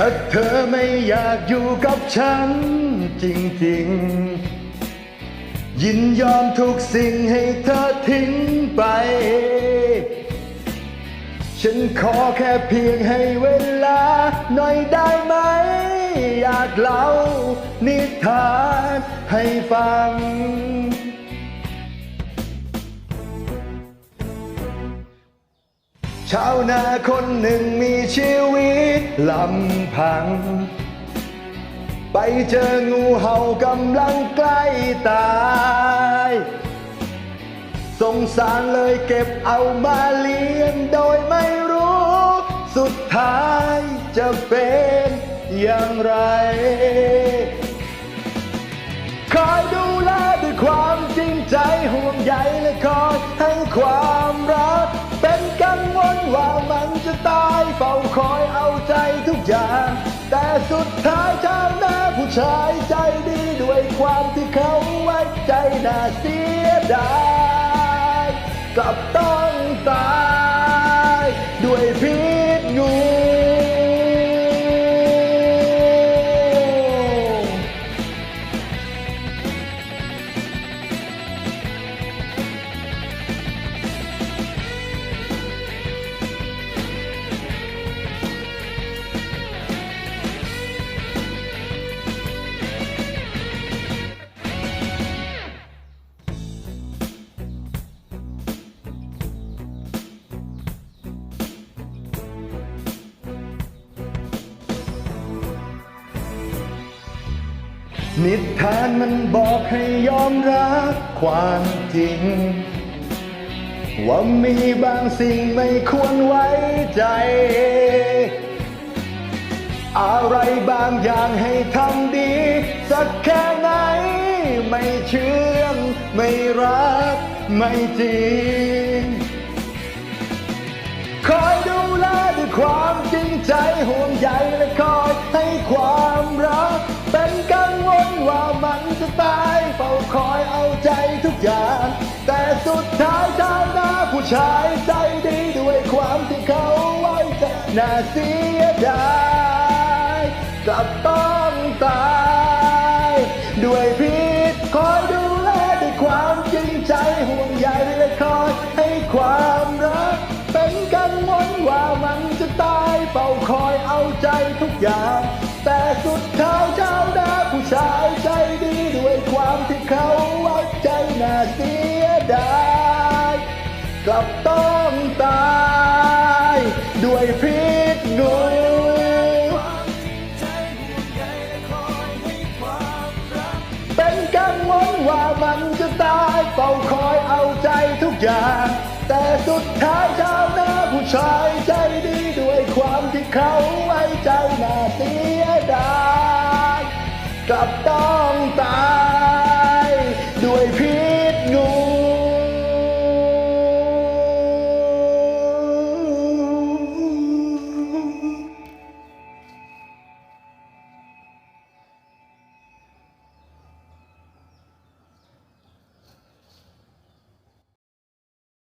ถ้าเธอไม่อยากอยู่กับฉันจริงๆ ยินยอมทุกสิ่งให้เธอทิ้งไป ฉันขอแค่เพียงให้เวลาหน่อยได้ไหม อยากเล่านิทานให้ฟัง ชาวนาคนหนึ่งมีชีวิตลำพัง ไปเจองูเห่ากำลังใกล้ตายสงสารเลยเก็บเอามาเลี้ยงโดยไม่รู้ สุดท้ายจะเป็นอย่างไร คอยดูแลด้วยความจริงใจห่วงใยและคอยให้ความ อย่าง แต่สุดท้ายชาวนาผู้ชายใจดีด้วยความที่เขาไว้ใจน่าเสียดายกลับต้อง นิทานมันบอกให้ยอมรับความจริง ว่ามีบางสิ่งไม่ควรไว้ใจ อะไรบางอย่างให้ทำดี สักแค่ไหน ไม่เชื่องไม่รัก ไม่จริง คอยดูแลด้วยความจริงใจห่วงใยและค เฝ้าคอยเอาใจทุกอย่าง แต่สุดท้ายชาวนาผู้ชายใจดีด้วยความที่เขาไว้ใจน่าเสียดายกลับต้องตาย ด้วยพิษคอยดูแลด้วยความจริงใจห่วงใยและคอยให้ความรัก เป็นกังวลว่ามันจะตายเฝ้าคอยเอาใจทุกอย่าง แต่สุดท้ายชาวนาผู้ชายใจดีด ความที่เขาไว้ใจน่าเสียดายกลับต้องตาย ด้วยพิษงูเป็นกังวลว่ามันจะตายเฝ้าคอยเอาใจทุกอย่าง แต่สุดท้ายชาวนาผู้ชายใจดีด้วยความที่เขาไว้ใจน่าเสียดาย กลับต้องตาย